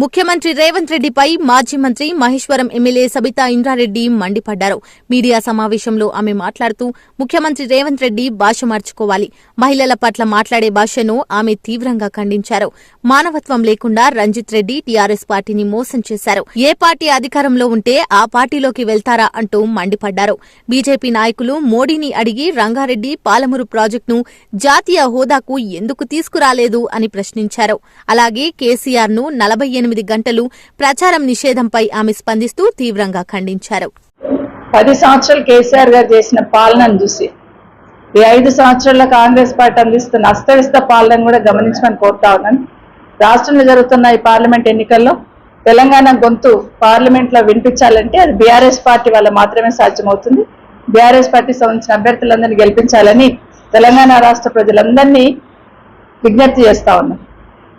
ముఖ్యమంత్రి రేవంత్ రెడ్డిపై మాజీ మంత్రి మహేశ్వరం ఎమ్మెల్యే సబితా ఇంద్రారెడ్డి మండిపడ్డారు. మీడియా సమావేశంలో ఆమె మాట్లాడుతూ ముఖ్యమంత్రి రేవంత్ రెడ్డి భాష మార్చుకోవాలి. మహిళల పట్ల మాట్లాడే భాషను ఆమె తీవ్రంగా ఖండించారు. మానవత్వం లేకుండా రంజిత్ రెడ్డి టీఆర్ఎస్ పార్టీని మోసం చేశారు. ఏ పార్టీ అధికారంలో ఉంటే ఆ పార్టీలోకి వెళ్తారా అంటూ మండిపడ్డారు. బీజేపీ నాయకులు మోడీని అడిగి రంగారెడ్డి పాలమూరు ప్రాజెక్టును జాతీయ హోదాకు ఎందుకు తీసుకురాలేదు అని ప్రశ్నించారు. అలాగే కేసీఆర్ను నలభై ఎనిమిది గంటలు ప్రచారం నిషేధంపై ఆమె స్పందిస్తూ తీవ్రంగా ఖండించారు. పది సంవత్సరాలు కేసీఆర్ గారు చేసిన పాలనను చూసి ఈ ఐదు సంవత్సరాల్లో కాంగ్రెస్ పార్టీ అందిస్తున్న అస్తవ్యస్త పాలనను కూడా గమనించమని కోరుతా ఉన్నాను. రాష్ట్రంలో జరుగుతున్న ఈ పార్లమెంట్ ఎన్నికల్లో తెలంగాణ గొంతు పార్లమెంట్లో వినిపించాలంటే అది బీఆర్ఎస్ పార్టీ వల్ల మాత్రమే సాధ్యమవుతుంది. బీఆర్ఎస్ పార్టీ సంబంధించిన అభ్యర్థులందరినీ గెలిపించాలని తెలంగాణ రాష్ట్ర ప్రజలందరినీ విజ్ఞప్తి చేస్తా ఉన్నాం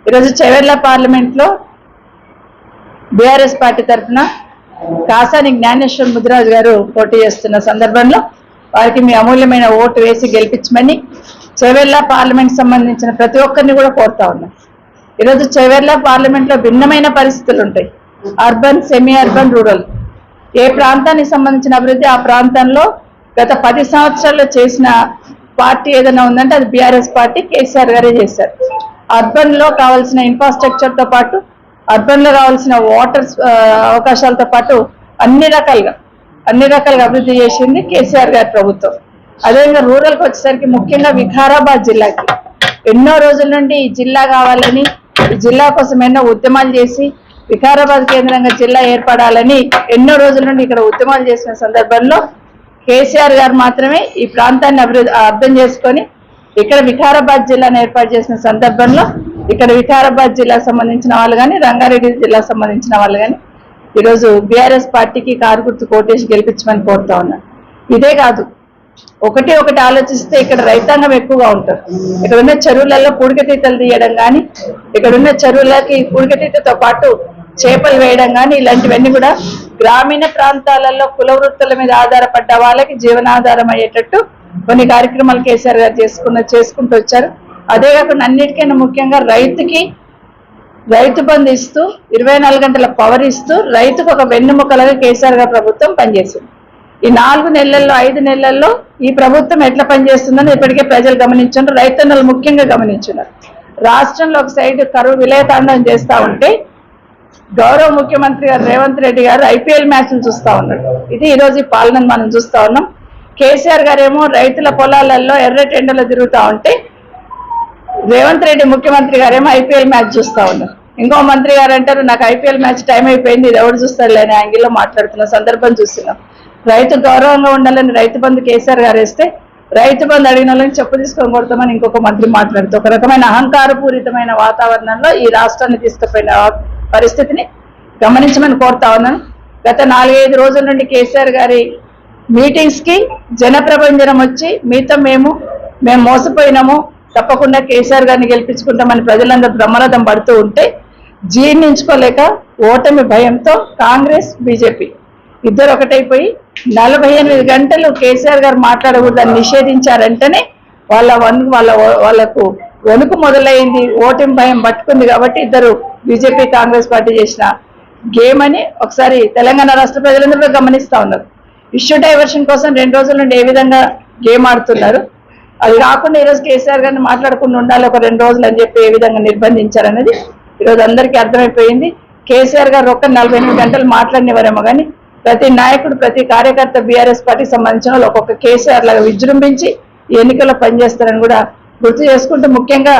ఈరోజు చెవెర్ల పార్లమెంట్లో బీఆర్ఎస్ పార్టీ తరఫున కాసాని జ్ఞానేశ్వర్ ముదిరాజు గారు పోటీ చేస్తున్న సందర్భంలో వారికి మీ అమూల్యమైన ఓటు వేసి గెలిపించమని చెవెర్లా పార్లమెంట్ సంబంధించిన ప్రతి ఒక్కరిని కూడా కోరుతా ఉన్నాం. ఈరోజు చెవెర్లా పార్లమెంట్లో భిన్నమైన పరిస్థితులు ఉంటాయి. Urban semi urban rural. ఏ ప్రాంతానికి సంబంధించిన అభివృద్ధి ఆ ప్రాంతంలో గత పది సంవత్సరాల్లో చేసిన పార్టీ ఏదైనా ఉందంటే అది బీఆర్ఎస్ పార్టీ కేసీఆర్ గారే చేశారు. అర్బన్లో కావాల్సిన ఇన్ఫ్రాస్ట్రక్చర్తో పాటు అర్బన్లో రావాల్సిన కావాల్సిన వాటర్ అవకాశాలతో పాటు అన్ని రకాలుగా అన్ని రకాలుగా అభివృద్ధి చేసింది కేసీఆర్ గారి ప్రభుత్వం. అదేవిధంగా రూరల్కి వచ్చేసరికి ముఖ్యంగా వికారాబాద్ జిల్లాకి. ఎన్నో రోజుల నుండి ఈ జిల్లా కావాలని ఈ జిల్లా కోసం ఎన్నో ఉద్యమాలు చేసి వికారాబాద్ కేంద్రంగా జిల్లా ఏర్పడాలని ఎన్నో రోజుల నుండి ఇక్కడ ఉద్యమాలు చేసిన సందర్భంలో కేసీఆర్ గారు మాత్రమే ఈ ప్రాంతాన్ని అభివృద్ధి అర్థం చేసుకొని ఇక్కడ వికారాబాద్ జిల్లాను ఏర్పాటు చేసిన సందర్భంలో ఇక్కడ వికారాబాద్ జిల్లా సంబంధించిన వాళ్ళు కానీ రంగారెడ్డి జిల్లా సంబంధించిన వాళ్ళు కానీ ఈరోజు బీఆర్ఎస్ పార్టీకి కారు గుర్తు కోటేసి గెలిపించమని కోరుతా ఉన్నా. ఇదే కాదు ఒకటి ఒకటి ఆలోచిస్తే ఇక్కడ రైతాంగం ఎక్కువగా ఉంటారు ఇక్కడ ఉన్న చెరువులలో పూడికతీతలు తీయడం కానీ ఇక్కడ ఉన్న చెరువులకి పూడికతీతతో పాటు చేపలు వేయడం కానీ ఇలాంటివన్నీ కూడా గ్రామీణ ప్రాంతాలలో కుల వృత్తుల మీద ఆధారపడ్డ వాళ్ళకి జీవనాధారం అయ్యేటట్టు కొన్ని కార్యక్రమాలు కేసీఆర్ గారు చేసుకున్న చేసుకుంటూ వచ్చారు. అదే కాకుండా అన్నిటికైనా ముఖ్యంగా రైతుకి రైతు బంధు ఇస్తూ ఇరవై నాలుగు గంటల పవర్ ఇస్తూ రైతుకు ఒక వెన్నుముకలుగా కేసీఆర్ గారు ప్రభుత్వం పనిచేసింది ఈ నాలుగు నెలల్లో ఐదు నెలల్లో ఈ ప్రభుత్వం ఎట్లా పనిచేస్తుందని ఇప్పటికే ప్రజలు గమనించున్నారు. రైతన్నలు ముఖ్యంగా గమనించున్నారు. రాష్ట్రంలో ఒక సైడ్ కరువు విలయతాండం చేస్తా ఉంటే గౌరవ ముఖ్యమంత్రి గారు రేవంత్ రెడ్డి గారు ఐపీఎల్ మ్యాచ్లు చూస్తూ ఉన్నాడు ఇది ఈరోజు ఈ పాలనను మనం చూస్తా ఉన్నాం. కేసీఆర్ గారేమో రైతుల పొలాలలో ఎర్ర టెండలో తిరుగుతా ఉంటే రేవంత్ రెడ్డి ముఖ్యమంత్రి గారేమో ఐపీఎల్ మ్యాచ్ చూస్తా ఉన్నారు. ఇంకో మంత్రి గారు అంటారు నాకు ఐపీఎల్ మ్యాచ్ టైం అయిపోయింది ఇది ఎవరు చూస్తారులే అనే యాంగిల్లో మాట్లాడుతున్న సందర్భం చూస్తున్నాం. రైతు గౌరవంగా ఉండాలని రైతు బంధు కేసీఆర్ గారు వేస్తే రైతు బంధు అడిగిన వాళ్ళని చెప్పు తీసుకొని కొడతామని ఇంకొక మంత్రి మాట్లాడుతూ ఒక రకమైన అహంకారపూరితమైన వాతావరణంలో ఈ రాష్ట్రాన్ని తీసుకుపోయిన పరిస్థితిని గమనించమని కోరుతా ఉన్నాను. గత నాలుగైదు రోజుల నుండి కేసీఆర్ గారి మీటింగ్స్కి కి వచ్చి మీతో మేము మేము మోసపోయినాము తప్పకుండా కేసీఆర్ గారిని గెలిపించుకుంటామని ప్రజలందరూ బ్రహ్మరథం పడుతూ ఉంటే జీర్ణించుకోలేక ఓటమి భయంతో కాంగ్రెస్ బీజేపీ ఇద్దరు ఒకటైపోయి నలభై ఎనిమిది గంటలు కేసీఆర్ గారు మాట్లాడకూడదని నిషేధించారంటేనే వాళ్ళ వన్ వాళ్ళ వాళ్ళకు వణుకు మొదలైంది. ఓటమి భయం పట్టుకుంది కాబట్టి ఇద్దరు బీజేపీ కాంగ్రెస్ పార్టీ చేసిన గేమ్ అని ఒకసారి తెలంగాణ రాష్ట్ర ప్రజలందరూ కూడా ఉన్నారు. ఇష్యూ డైవర్షన్ కోసం రెండు రోజుల నుండి ఏ విధంగా గేమ్ ఆడుతున్నారు? అది కాకుండా ఈరోజు కేసీఆర్ గారిని మాట్లాడకుండా ఉండాలి ఒక రెండు రోజులు అని చెప్పి ఏ విధంగా నిర్బంధించారనేది ఈరోజు అందరికీ అర్థమైపోయింది. కేసీఆర్ గారు ఒక్క నలభై ఎనిమిది గంటలు మాట్లాడినవారేమో కానీ ప్రతి నాయకుడు ప్రతి కార్యకర్త బీఆర్ఎస్ పార్టీకి సంబంధించిన వాళ్ళు ఒక్కొక్క కేసీఆర్ లాగా విజృంభించి ఎన్నికల్లో పనిచేస్తారని కూడా గుర్తు చేసుకుంటూ ముఖ్యంగా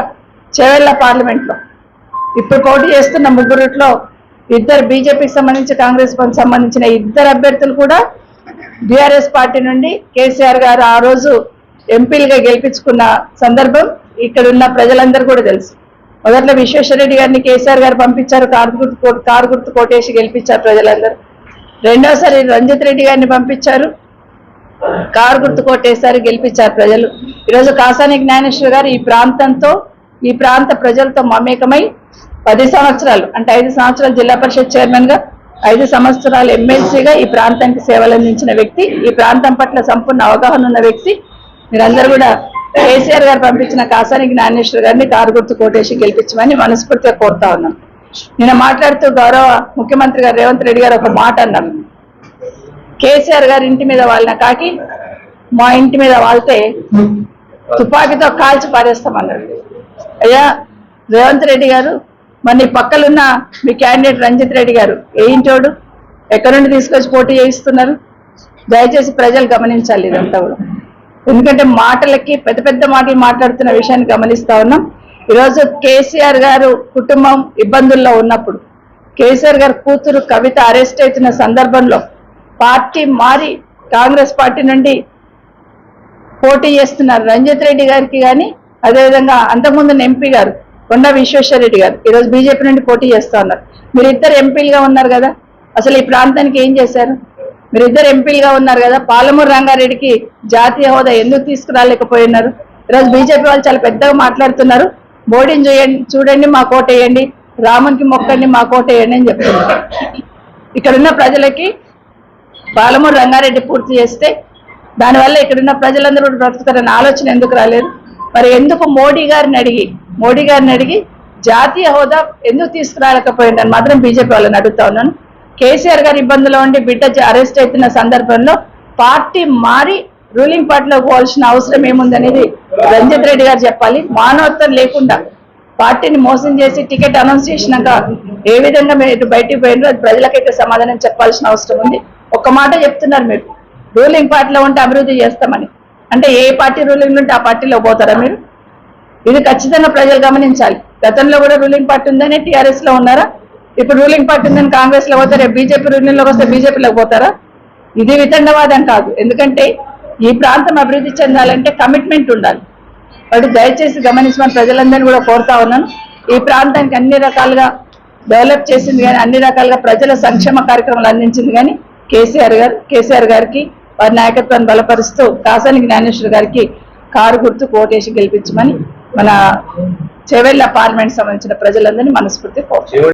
చెవెళ్ళ పార్లమెంట్లో ఇప్పుడు పోటీ చేస్తున్న ముగ్గురుట్లో ఇద్దరు బీజేపీకి సంబంధించి కాంగ్రెస్ పార్టీకి సంబంధించిన ఇద్దరు అభ్యర్థులు కూడా బీఆర్ఎస్ పార్టీ నుండి కేసీఆర్ గారు ఆ రోజు ఎంపీలుగా గెలిపించుకున్న సందర్భం ఇక్కడ ఉన్న ప్రజలందరూ కూడా తెలుసు. మొదట్లో విశ్వేశ్వరరెడ్డి గారిని కేసీఆర్ గారు పంపించారు కారు గుర్తు కారు గుర్తు కోటేసి గెలిపించారు ప్రజలందరూ. రెండోసారి రంజిత్ రెడ్డి గారిని పంపించారు కారు గుర్తు కొట్టేసారి గెలిపించారు ప్రజలు. ఈరోజు కాసాని జ్ఞానేశ్వర్ గారు ఈ ప్రాంతంతో ఈ ప్రాంత ప్రజలతో మమేకమై పది సంవత్సరాలు అంటే ఐదు సంవత్సరాలు జిల్లా పరిషత్ చైర్మన్గా ఐదు సంవత్సరాలు ఎమ్మెల్సీగా ఈ ప్రాంతానికి సేవలు అందించిన వ్యక్తి ఈ ప్రాంతం పట్ల సంపూర్ణ అవగాహన ఉన్న వ్యక్తి మీరందరూ కూడా కేసీఆర్ గారు పంపించిన కాసాని జ్ఞానేశ్వర్ గారిని కారు గుర్తు కోటేసి గెలిపించమని మనస్ఫూర్తిగా కోరుతా ఉన్నాం. నిన్న మాట్లాడుతూ గౌరవ ముఖ్యమంత్రి గారు రేవంత్ రెడ్డి గారు ఒక మాట అన్నారు. కేసీఆర్ గారి ఇంటి మీద వాళ్ళ కాకి మా ఇంటి మీద వాళ్తే తుపాకీతో కాల్చి పారేస్తామన్నాడు అయ్యా రేవంత్ రెడ్డి గారు మరి నీ పక్కలున్న మీ క్యాండిడేట్ రంజిత్ రెడ్డి గారు ఏ ఎక్కడి నుండి తీసుకొచ్చి పోటీ చేయిస్తున్నారు? దయచేసి ప్రజలు గమనించాలి ఇదంతా కూడా. ఎందుకంటే మాటలకి పెద్ద పెద్ద మాటలు మాట్లాడుతున్న విషయాన్ని గమనిస్తా ఉన్నాం. ఈరోజు కేసీఆర్ గారు కుటుంబం ఇబ్బందుల్లో ఉన్నప్పుడు కేసీఆర్ గారు కూతురు కవిత అరెస్ట్ అవుతున్న సందర్భంలో పార్టీ మారి కాంగ్రెస్ పార్టీ నుండి పోటీ చేస్తున్నారు. రంజిత్ రెడ్డి గారికి కానీ అదేవిధంగా అంతకుముందు ఎంపీ గారు కొండ విశ్వేశ్వర రెడ్డి గారు ఈరోజు బీజేపీ నుండి పోటీ చేస్తా ఉన్నారు. మీరు ఇద్దరు ఎంపీలుగా ఉన్నారు కదా. అసలు ఈ ప్రాంతానికి ఏం చేశారు? మీరు ఇద్దరు ఎంపీలుగా ఉన్నారు కదా పాలమూరు రంగారెడ్డికి జాతీయ హోదా ఎందుకు తీసుకురాలేకపోయినారు? ఈరోజు బీజేపీ వాళ్ళు చాలా పెద్దగా మాట్లాడుతున్నారు. మోడీని చూడండి చూడండి మా కోట వేయండి రామునికి మొక్కండి మా కోట వేయండి అని చెప్తున్నారు. ఇక్కడున్న ప్రజలకి పాలమూరు రంగారెడ్డి పూర్తి చేస్తే దానివల్ల ఇక్కడున్న ప్రజలందరూ కూడా బ్రతుకుతారన్న ఆలోచన ఎందుకు రాలేదు? మరి ఎందుకు మోడీ గారిని అడిగి మోడీ గారిని అడిగి జాతీయ హోదా ఎందుకు తీసుకురాలేకపోయిందని మాత్రం బీజేపీ వాళ్ళని అడుగుతా ఉన్నాను. కేసీఆర్ గారి ఇబ్బందులో ఉండి బిడ్డ అరెస్ట్ అవుతున్న సందర్భంలో పార్టీ మారి రూలింగ్ పార్టీలో పోవాల్సిన అవసరం ఏముందనేది రంజిత్ రెడ్డి గారు చెప్పాలి. మానవత్వం లేకుండా పార్టీని మోసం చేసి టికెట్ అనౌన్స్ చేసినాక ఏ విధంగా మీరు బయటికి పోయినారో అది ప్రజలకైతే సమాధానం చెప్పాల్సిన అవసరం ఉంది. ఒక్క మాట చెప్తున్నారు మీరు. రూలింగ్ పార్టీలో ఉంటే అభివృద్ధి చేస్తామని. అంటే ఏ పార్టీ రూలింగ్ ఉంటే ఆ పార్టీలో పోతారా మీరు? ఇది ఖచ్చితంగా ప్రజలు గమనించాలి. గతంలో కూడా రూలింగ్ పార్టీ ఉందని టీఆర్ఎస్లో ఉన్నారా? ఇప్పుడు రూలింగ్ పార్టీ ఉందని కాంగ్రెస్లో పోతారా? బీజేపీ రూలింగ్లోకి వస్తే బీజేపీలోకి పోతారా? ఇది వితండవాదం కాదు. ఎందుకంటే ఈ ప్రాంతం అభివృద్ధి చెందాలంటే కమిట్మెంట్ ఉండాలి. వాటి దయచేసి గమనించమని ప్రజలందరినీ కూడా కోరుతా ఉన్నాను. ఈ ప్రాంతానికి అన్ని రకాలుగా డెవలప్ చేసింది కానీ అన్ని రకాలుగా ప్రజల సంక్షేమ కార్యక్రమాలు అందించింది కానీ కేసీఆర్ గారు కేసీఆర్ గారికి వారి నాయకత్వాన్ని బలపరుస్తూ కాసాని జ్ఞానేశ్వర్ గారికి కారు గుర్తు కోటేసి గెలిపించమని మన చెవెళ్ళ పార్లమెంట్ సంబంధించిన ప్రజలందరినీ మనస్ఫూర్తి కోరు